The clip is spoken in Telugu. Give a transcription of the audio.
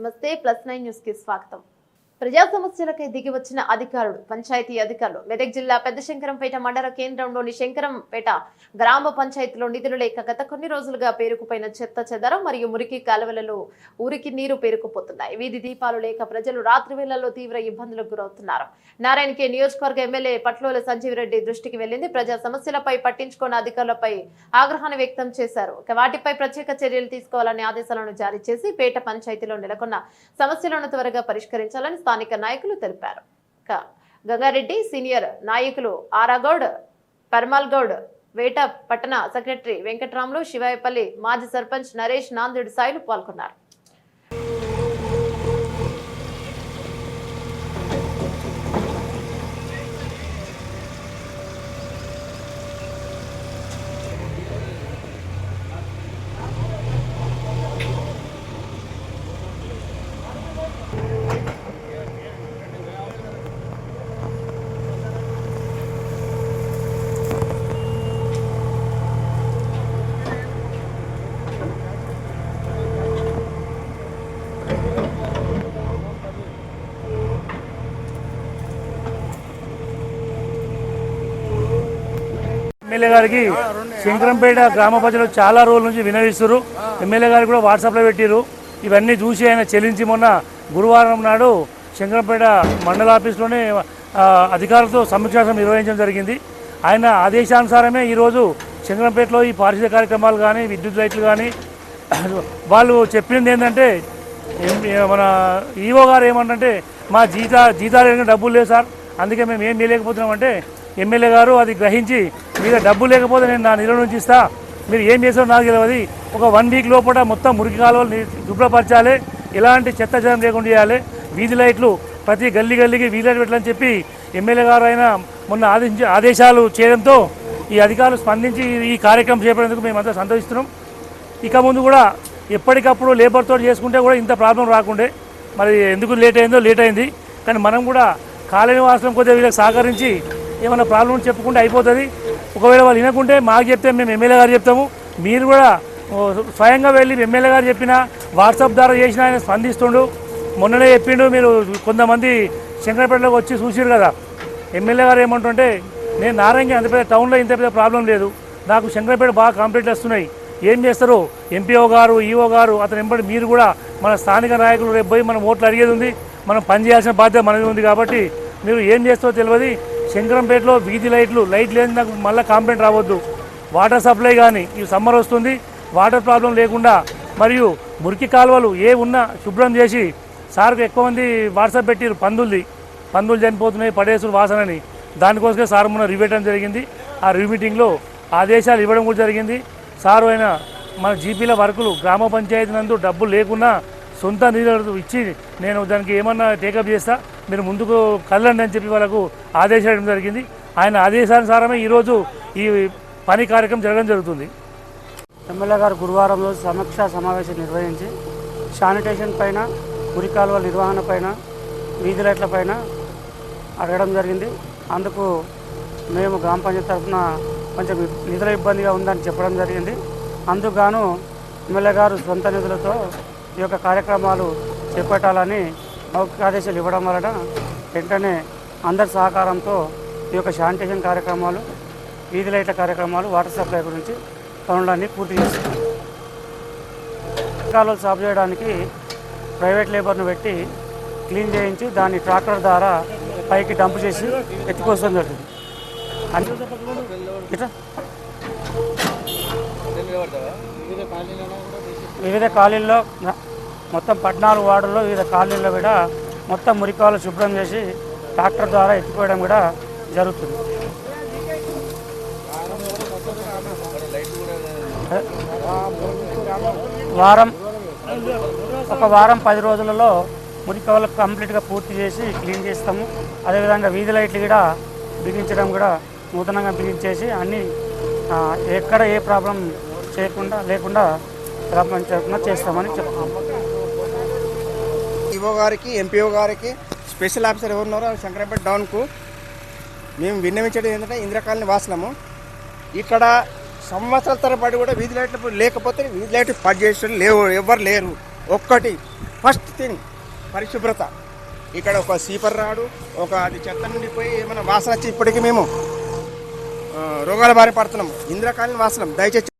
నమస్తే ప్లస్ నైన్ న్యూస్ కి స్వాగతం ప్రజా సమస్యలకై దిగి వచ్చిన అధికారులు పంచాయతీ అధికారులు. మెదక్ జిల్లా పెద్ద శంకరంపేట మండల కేంద్రంలోని శంకరంపేట గ్రామ పంచాయతీలో నిధులు లేక గత కొన్ని రోజులుగా పేరుకుపోయిన చెత్త చెదరం మరియు మురికి కాలువలలో ఊరికి నీరు పేరుకుపోతున్నాయి. వీధి దీపాలు లేక ప్రజలు రాత్రి వేళల్లో తీవ్ర ఇబ్బందులకు గురవుతున్నారు. నారాయణకే నియోజకవర్గ ఎమ్మెల్యే పట్లోల సంజీవ్ రెడ్డి దృష్టికి వెళ్ళింది ప్రజా సమస్యలపై పట్టించుకున్న అధికారులపై ఆగ్రహాన్ని వ్యక్తం చేశారు. వాటిపై ప్రత్యేక చర్యలు తీసుకోవాలని ఆదేశాలను జారీ చేసి పేట పంచాయతీలో నెలకొన్న సమస్యలను త్వరగా పరిష్కరించాలని స్థానిక నాయకులు తెలిపారు. గంగారెడ్డి సీనియర్ నాయకులు ఆరాగౌడ్ పర్మల్గౌడ్ వేట పట్టణ సెక్రటరీ వెంకట్రాములు శివాయపల్లి మాజీ సర్పంచ్ నరేష్ నాందేడు సాయిలు పాల్గొన్నారు. ఎమ్మెల్యే గారికి శంకరంపేట గ్రామ ప్రజలు చాలా రోజుల నుంచి వినవిస్తారు ఎమ్మెల్యే గారికి కూడా వాట్సాప్లో పెట్టారు ఇవన్నీ చూసి ఆయన చెల్లించి మొన్న గురువారం నాడు శంకరంపేట మండల ఆఫీస్లోనే అధికారులతో సమీక్షాసం నిర్వహించడం జరిగింది. ఆయన ఆదేశానుసారమే ఈరోజు శంకరంపేటలో ఈ పారిశుద్ధ కార్యక్రమాలు కానీ విద్యుత్ లైట్లు కానీ వాళ్ళు చెప్పింది ఏంటంటే మన ఈవో గారు ఏమంటే మా జీతా జీతాలు డబ్బులు లేవు సార్ అందుకే మేము ఏం చేయలేకపోతున్నాం అంటే ఎమ్మెల్యే గారు అది గ్రహించి మీద డబ్బు లేకపోతే నేను నా నిల్వ నుంచి ఇస్తా మీరు ఏం చేసారో నాకు తెలియదు. ఒక వన్ వీక్ లోపల మొత్తం మురికి కాలువలు శుభ్రపరచాలి ఎలాంటి చెత్త జనం లేకుండా చేయాలి వీధి లైట్లు ప్రతి గల్లీ గల్లీకి వీధి లైట్లు పెట్టాలని చెప్పి ఎమ్మెల్యే గారు ఆయన మొన్న ఆదేశించి ఆదేశాలు చేయడంతో ఈ అధికారులు స్పందించి ఈ కార్యక్రమం చేపడేందుకు మేమంతా సంతోషిస్తున్నాం. ఇక ముందు కూడా ఎప్పటికప్పుడు లేబర్తో చేసుకుంటే కూడా ఇంత ప్రాబ్లం రాకుండే. మరి ఎందుకు లేట్ అయిందో లేట్ అయింది. కానీ మనం కూడా కాలనీ వాసనం కొద్దిగా వీళ్ళకి సహకరించి ఏమైనా ప్రాబ్లం చెప్పుకుంటే అయిపోతుంది. ఒకవేళ వాళ్ళు వినకుంటే మాకు చెప్తే మేము ఎమ్మెల్యే గారు చెప్తాము. మీరు కూడా స్వయంగా వెళ్ళి ఎమ్మెల్యే గారు చెప్పినా వాట్సాప్ ద్వారా చేసినా ఆయన స్పందిస్తుండు. మొన్ననే చెప్పిండు మీరు కొంతమంది శంకరపేటలోకి వచ్చి చూసిరు కదా. ఎమ్మెల్యే గారు ఏమంటుంటే నేను నారాయణ అంత పెద్ద టౌన్లో ఇంత పెద్ద ప్రాబ్లం లేదు. నాకు శంకరపేట బాగా కంప్లీట్లు వస్తున్నాయి. ఏం చేస్తారు? ఎంపీఓ గారు ఈఓ గారు అతను వెంబడి మీరు కూడా మన స్థానిక నాయకులు రేపు పోయి మనం ఓట్లు అడిగేది ఉంది. మనం పని చేయాల్సిన బాధ్యత మనది ఉంది కాబట్టి మీరు ఏం చేస్తారో తెలియదు. శంకరంపేటలో వీధి లైట్లు లైట్ లేని నాకు మళ్ళీ కాంప్లైంట్ రావద్దు. వాటర్ సప్లై కానీ ఈ సమ్మర్ వస్తుంది. వాటర్ ప్రాబ్లం లేకుండా మరియు మురికి కాలువలు ఏ ఉన్నా శుభ్రం చేసి సార్కు ఎక్కువ మంది వాట్సాప్ పెట్టిరు పందుల్ది. పందులు చనిపోతున్నాయి పడేసుడు వాసనని. దానికోసమే సార్ మొన్న రివ్యూ జరిగింది. ఆ రివ్యూ మీటింగ్లో ఆదేశాలు ఇవ్వడం కూడా జరిగింది. సారు అయిన మన జీపీల వర్కులు గ్రామ పంచాయతీ నందు డబ్బులు లేకున్నా సొంత నిధులు ఇచ్చి నేను దానికి ఏమన్నా టేకప్ చేస్తా మీరు ముందుకు కదలండి అని చెప్పి వాళ్ళకు ఆదేశించడం జరిగింది. ఆయన ఆదేశానుసారమే ఈరోజు ఈ పని కార్యక్రమం జరగడం జరుగుతుంది. ఎమ్మెల్యే గారు గురువారం రోజు సమీక్షా సమావేశం నిర్వహించి శానిటేషన్ పైన మురికాలువ నిర్వహణ పైన వీధి లైట్ల పైన అడగడం జరిగింది. అందుకు మేము గ్రామ పంచాయతీ తరఫున కొంచెం నిధుల ఇబ్బందిగా ఉందని చెప్పడం జరిగింది. అందుకు గాను ఎమ్మెల్యే గారు సొంత నిధులతో ఈ యొక్క కార్యక్రమాలు చేపట్టాలని మౌఖిక ఆదేశాలు ఇవ్వడం వలన వెంటనే అందరి సహకారంతో ఈ యొక్క శానిటేషన్ కార్యక్రమాలు వీధి లైట్ల కార్యక్రమాలు వాటర్ సప్లై గురించి పనులన్నీ పూర్తి చేస్తున్నాం కాలువలు సాగు చేయడానికి ప్రైవేట్ లేబర్ను పెట్టి క్లీన్ చేయించి దాన్ని ట్రాక్టర్ ద్వారా పైకి డంప్ చేసి ఎత్తుకోవడం జరుగుతుంది అంటే ఇట్లా వివిధ కాలనీల్లో మొత్తం పద్నాలుగు వార్డుల్లో వివిధ కాలనీల్లో కూడా మొత్తం మురికాలు శుభ్రం చేసి ట్రాక్టర్ ద్వారా ఎత్తిపోయడం కూడా జరుగుతుంది. వారం ఒక వారం పది రోజులలో మురికాలు కంప్లీట్గా పూర్తి చేసి క్లీన్ చేస్తాము. అదేవిధంగా వీధి లైట్లు కూడా బిగించడం కూడా నూతనంగా బిగించేసి అన్నీ ఎక్కడ ఏ ప్రాబ్లం చేయకుండా లేకుండా గ్రామ చేస్తామని చెప్తున్నాము ఈఓ గారికి ఎంపీఓ గారికి స్పెషల్ ఆఫీసర్ ఎవరున్నారో శంకరాపేట డౌన్కు మేము విన్నవించడం ఏంటంటే ఇంద్రకాలనీ వాసనము ఇక్కడ సంవత్సరాల తరబడి కూడా వీధి లైట్లు లేకపోతే వీధి లైట్లు పని లేవు ఎవరు లేరు. ఒక్కటి ఫస్ట్ థింగ్ పరిశుభ్రత. ఇక్కడ ఒక సీపర్ రాడు ఒక అది చెత్త నిండిపోయి ఏమైనా వాసన వచ్చి ఇప్పటికీ మేము రోగాల బారి పడుతున్నాము. ఇంద్రకాలని వాసనం దయచేసి